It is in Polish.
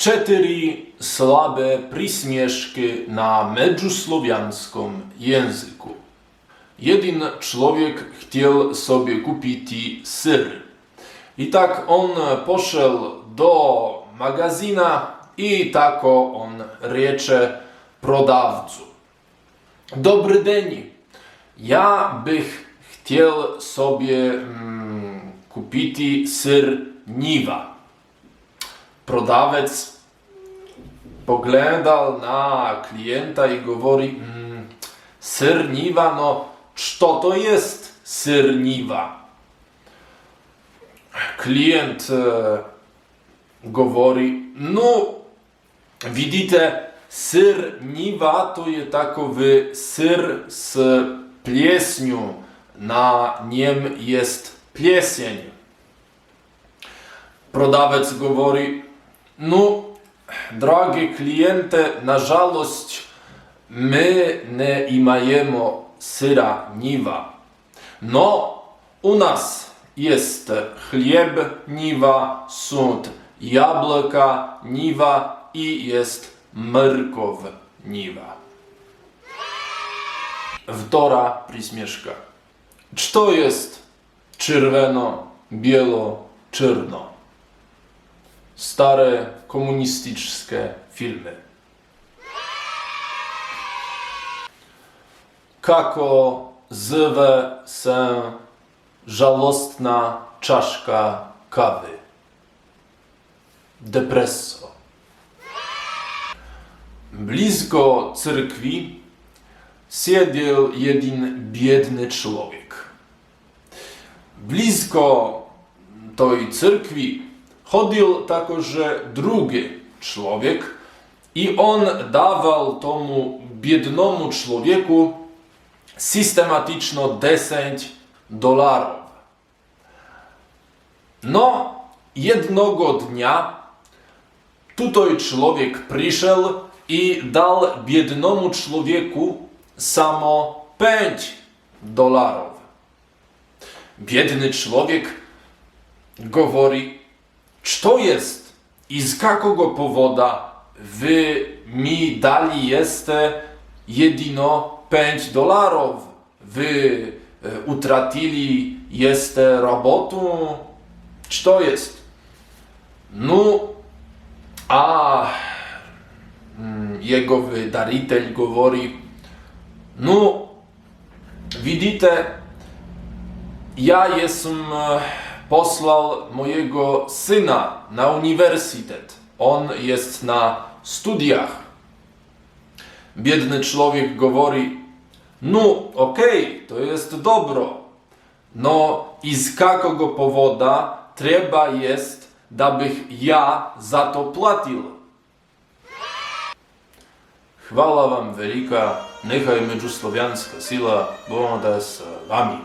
Cztery słabe przysmieszki na međusłowianskom języku. Jeden człowiek chciał sobie kupić syr. I tak on poszedł do magazyna i tako on riecze prodawcu. Dobry dzień. Ja bych chciał sobie mm, kupić syr Niwa. Prodawec poglądał na klienta i mówi mm, syr Niwa, no co to jest syr Niwa? Klient e, mówi, no widzicie, syr Niwa to jest takowy syr z pleśnią, na niem jest plesień. Prodawec mówi, no drogi klienty, na żalość my nie imajemy syra Niwa. No, u nas jest chleb Niwa, są jabłka Niwa i jest mrkow Niwa. Wdora przysmieszka. Co jest czerwono, bielo, czarno? Stare komunistyczne filmy. Kako zwe się żalostna czaszka kawy? Depresso. Blisko cyrkwi siedział jeden biedny człowiek. Blisko tej cyrkwi chodził także drugi człowiek i on dawał tomu biednemu człowieku systematyczno 10 dolarów. No, jednego dnia tutaj człowiek przyszedł i dał biednemu człowieku samo 5 dolarów. Biedny człowiek mówi, co jest i z jakiego powoda wy mi dali jeszcze jedino 5 dolarów. Wy e, utratili jeszcze robotę? Co jest? No, a mm, jego wydariciel mówi, no, widzicie, ja jestem posłał mojego syna na uniwersytet. On jest na studiach. Biedny człowiek mówi, no okej, okay, to jest dobro. No i z jakiego powoda trzeba jest, dabych ja za to płacił. Chwała wam wielka, niechaj międzysłowiańska siła błąda z wami.